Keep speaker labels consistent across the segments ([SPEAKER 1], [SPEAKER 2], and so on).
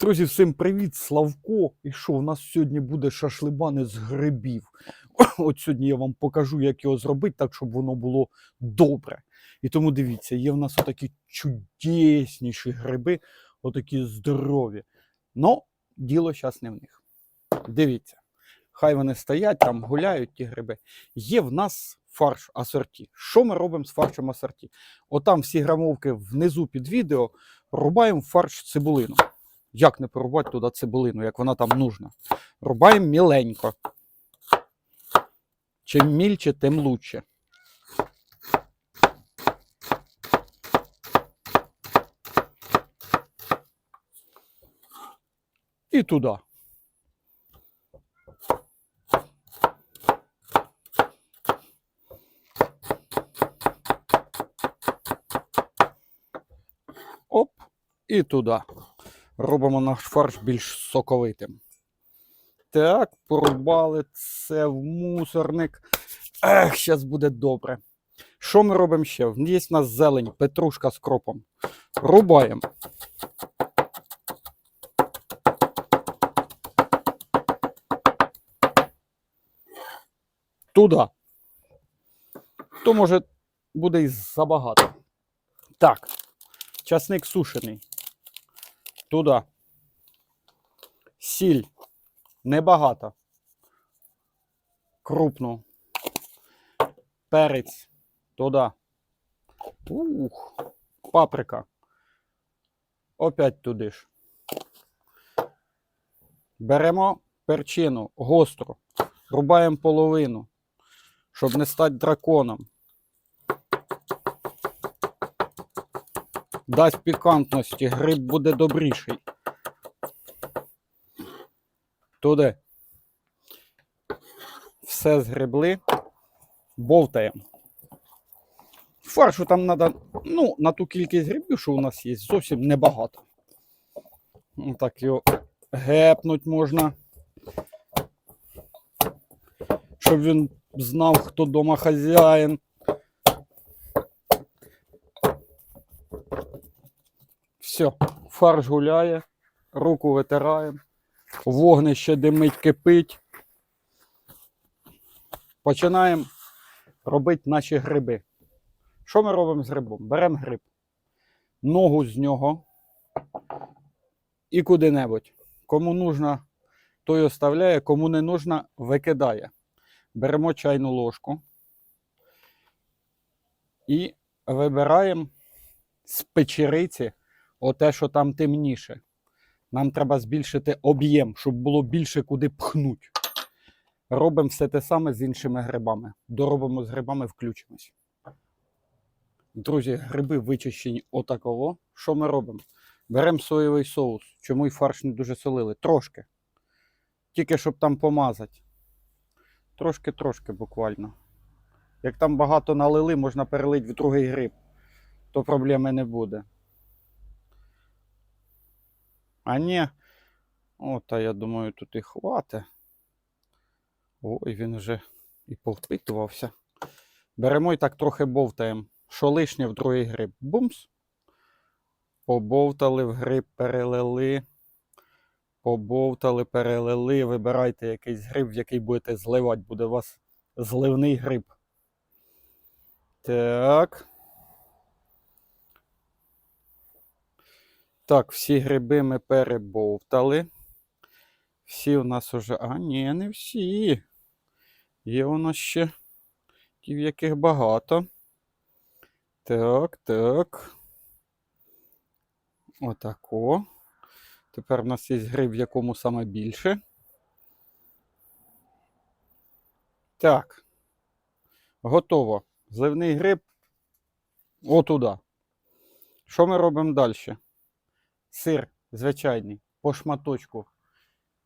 [SPEAKER 1] Друзі, всім привіт, Славко. І що, у нас сьогодні буде шашлибани з грибів. От сьогодні я вам покажу, як його зробити, так, щоб воно було добре. І тому дивіться, є в нас отакі чудесніші гриби, отакі здорові. Но діло зараз не в них. Дивіться, хай вони стоять, там гуляють ті гриби. Є в нас фарш асорті. Що ми робимо з фаршем асорті? Отам всі грамовки внизу під відео рубаємо фарш цибулину. Як не порубати туди цибулину, як вона там нужна? Рубаємо міленько. Чим мільче, тим лучше. І туди. Оп, і туди. Робимо наш фарш більш соковитим. Так, порубали це в мусорник. Ех, зараз буде добре. Що ми робимо ще? Є в нас зелень, петрушка з кропом. Рубаємо. Туди. То може буде і забагато. Так, часник сушений. Туди. Сіль. Небагато. Крупну. Перець. Туди. Ух. Паприка. Опять туди ж. Беремо перчину гостру. Рубаємо половину, щоб не стати драконом. Дасть пікантності, гриб буде добріший. Туди. Все згребли, бовтаємо. Фаршу там треба, ну, на ту кількість грибів, що у нас є, зовсім небагато. Ну, Так його гепнуть можна. Щоб він знав, хто дома хазяїн. Все, фарш гуляє, руку витираємо, вогнище димить, кипить. Починаємо робити наші гриби. Що ми робимо з грибом? Беремо гриб, ногу з нього і куди-небудь. Кому нужно, той оставляє, кому не нужно, викидає. Беремо чайну ложку і вибираємо з печериці оте, що там темніше. Нам треба збільшити об'єм, щоб було більше куди пхнуть. Робимо все те саме з іншими грибами. Доробимо з грибами, включимось. Друзі, гриби вичищені отаково. Що ми робимо? Беремо соєвий соус. Чому і фарш не дуже солили? Трошки. Тільки щоб там помазати. Трошки-трошки буквально. Як там багато налили, можна перелити в другий гриб, то проблеми не буде. А ні. О, та я думаю, тут і хватить. Ой, він вже і повпитувався. Беремо і так трохи бовтаємо. Що лишнє в другий гриб. Бумс. Побовтали в гриб, перелили. Побовтали, перелили. Вибирайте якийсь гриб, в який будете зливати. Буде у вас зливний гриб. Так. Так, всі гриби ми перебовтали. Всі у нас уже. А, ні, не всі. Є у нас ще ті, в яких багато. Так, так. Отако. Тепер в нас є гриб, в якому саме більше. Так. Готово. Зливний гриб. Отуда. Що ми робимо далі? Сир звичайний, по шматочку.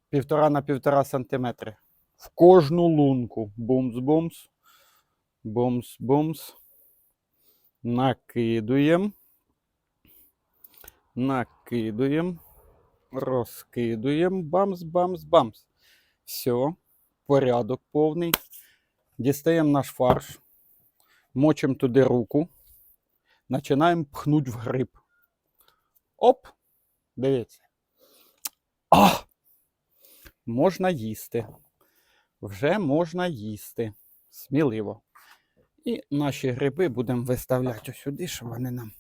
[SPEAKER 1] Півтора на півтора сантиметри. В кожну лунку. Бумс-бумс. Бумс-бумс. Накидуємо. Накидуємо. Розкидуємо. Бамс-бамс-бамс. Все. Порядок повний. Дістаємо наш фарш. Мочимо туди руку. Починаємо пхнути в гриб. Оп! Дивіться. А! Можна їсти. Вже можна їсти. Сміливо. І наші гриби будемо виставляти сюди, щоб вони нам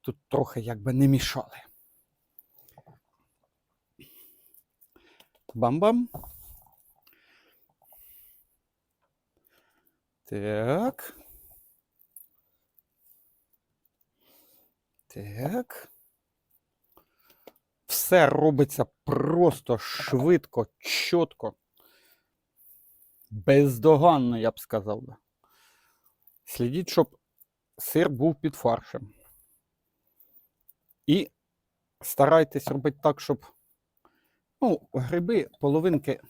[SPEAKER 1] тут трохи якби не мішали. Бам-бам. Так. Так. Все робиться просто швидко, чітко. Бездоганно, я б сказав. Слідіть, щоб сир був під фаршем. І старайтесь робити так, щоб ну, гриби, половинки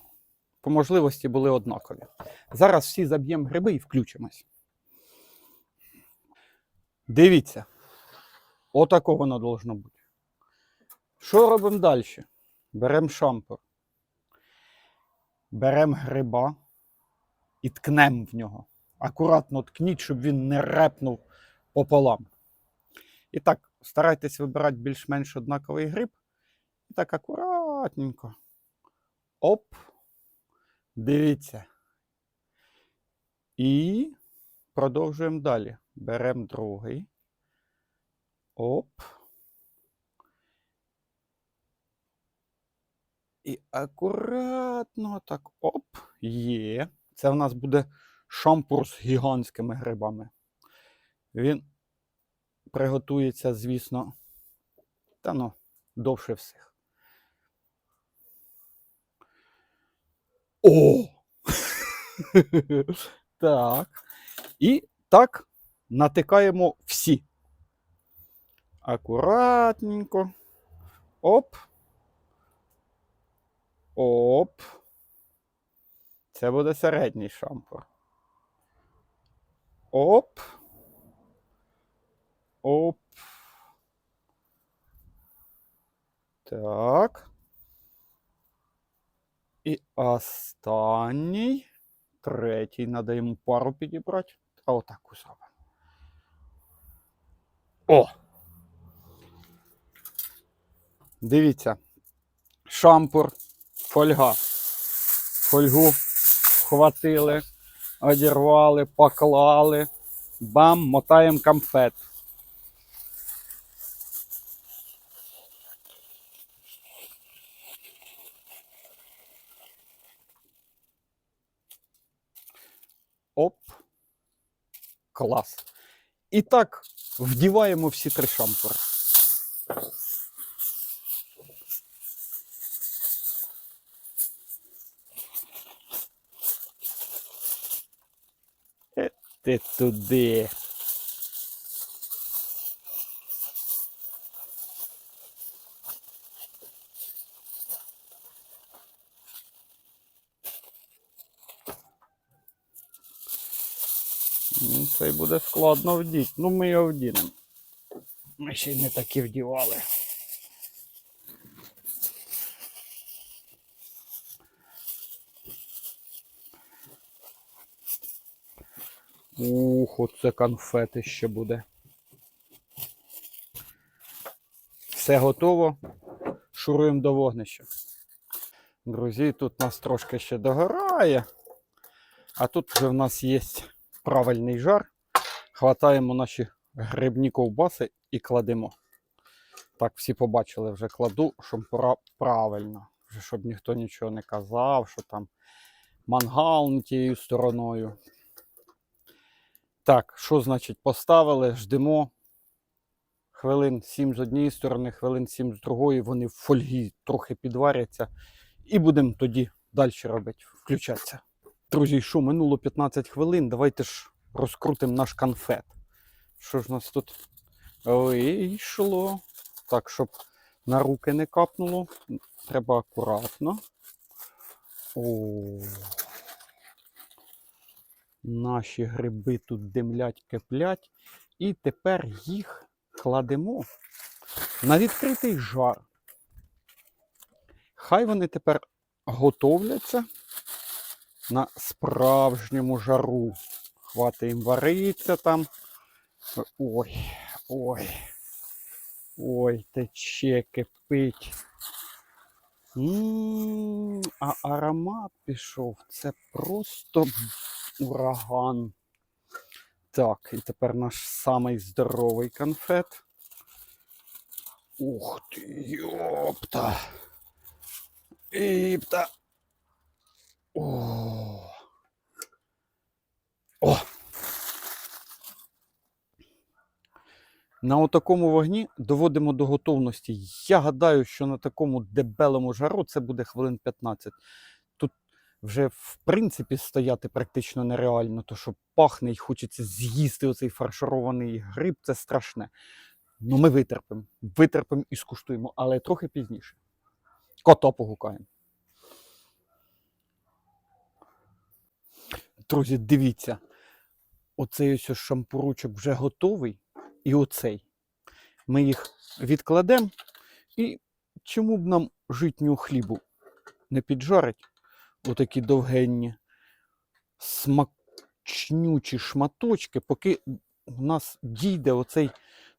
[SPEAKER 1] по можливості були однакові. Зараз всі заб'ємо гриби і включимось. Дивіться. Отако воно должно бути. Що робимо далі? Беремо шампур. Беремо гриба і ткнемо в нього. Акуратно ткніть, щоб він не репнув пополам. І так, старайтесь вибирати більш-менш однаковий гриб. І так акуратненько. Оп. Дивіться. І продовжуємо далі. Беремо другий. Оп. І акуратно так оп, є. Це в нас буде шампур з гігантськими грибами. Він приготується, звісно, та ну, довше всіх. О! так. І так натикаємо всі. Акуратненько. Оп. Оп. Це буде середній шампур. Оп. Оп. Так. І останній. Третій. Надо йому пару підібрати. А отак зробимо. О! Дивіться. Шампур, фольга. Фольгу вхватили, одірвали, поклали. Бам, мотаємо конфет. Оп. Клас. І так вдіваємо всі три шампури. Ти туди. Ну, Це буде складно вдіти. Ну, ми його вдінемо. Ми ще й не такі вдівали. Ух, оце конфети ще буде. Все готово. Шуруємо до вогнища. Друзі, тут нас трошки ще догорає. А тут вже в нас є правильний жар. Хватаємо наші грибні ковбаси і кладемо. Так, всі побачили, вже кладу, щоб пора правильно. Вже щоб ніхто нічого не казав, що там мангал не тією стороною. Так, що значить поставили, ждемо. Хвилин 7 з однієї сторони, хвилин 7 з другої, вони в фольгі трохи підваряться. І будемо тоді далі робити, включатися. Друзі, що минуло 15 хвилин, давайте ж розкрутимо наш конфет. Що ж у нас тут вийшло? Так, щоб на руки не капнуло, треба акуратно. О, наші гриби тут димлять, киплять. І тепер їх кладемо на відкритий жар. Хай вони тепер готовляться на справжньому жару. Хвати їм вариться там. Ой, ой. Ой, тече, кипить. М, А аромат пішов. Це просто ураган. Так, і тепер наш самий здоровий конфет. Ух ти, йопта. Іпта. О. О. На отакому вогні доводимо до готовності. Я гадаю, що на такому дебелому жару це буде хвилин 15. Вже в принципі стояти практично нереально, то що пахне і хочеться з'їсти оцей фарширований гриб, це страшне. Ну ми витерпимо, витерпимо і скуштуємо, але трохи пізніше. Кота погукаємо. Друзі, дивіться, оцей ось шампурочок вже готовий, і оцей. Ми їх відкладемо, і чому б нам житнього хлібу не піджарить отакі довгенні, смачнючі шматочки, поки в нас дійде оцей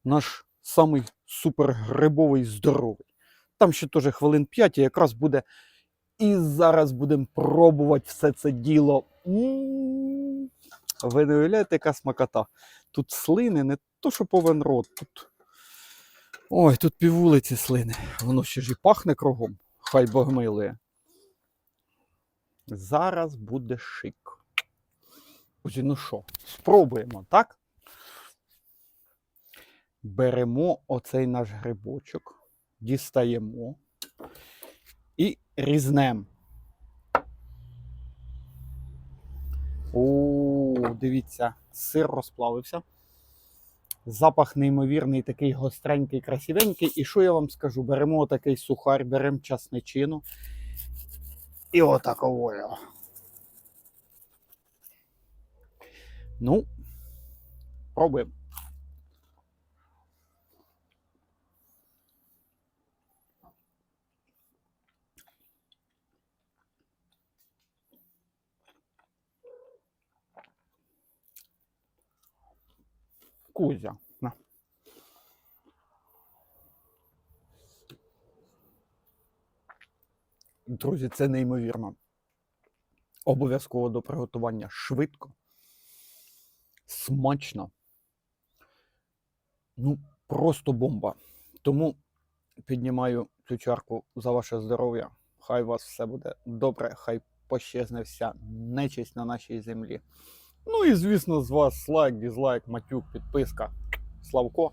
[SPEAKER 1] наш самий супергрибовий здоровий. Там ще теж хвилин 5 і якраз буде. І зараз будемо пробувати все це діло. Ви не уявляєте, яка смакота. Тут слини не то, що повен рот. Тут... Ой, тут піввулиці слини. Воно ще ж і пахне кругом. Хай Бог милує. Зараз буде шик. Ось, ну що, спробуємо, так? Беремо оцей наш грибочок, дістаємо і різнемо. О, дивіться, сир розплавився. Запах неймовірний, такий гостренький, красивенький. І що я вам скажу? Беремо такий сухар, беремо часничину. І отаковою. Ну, пробуємо. Кузя. На. Друзі, це неймовірно. Обов'язково до приготування швидко, смачно. Ну, просто бомба. Тому піднімаю цю чарку за ваше здоров'я. Хай у вас все буде добре, хай пощезне вся нечисть на нашій землі. Ну і звісно, з вас лайк, дізлайк, матюк, підписка. Славко.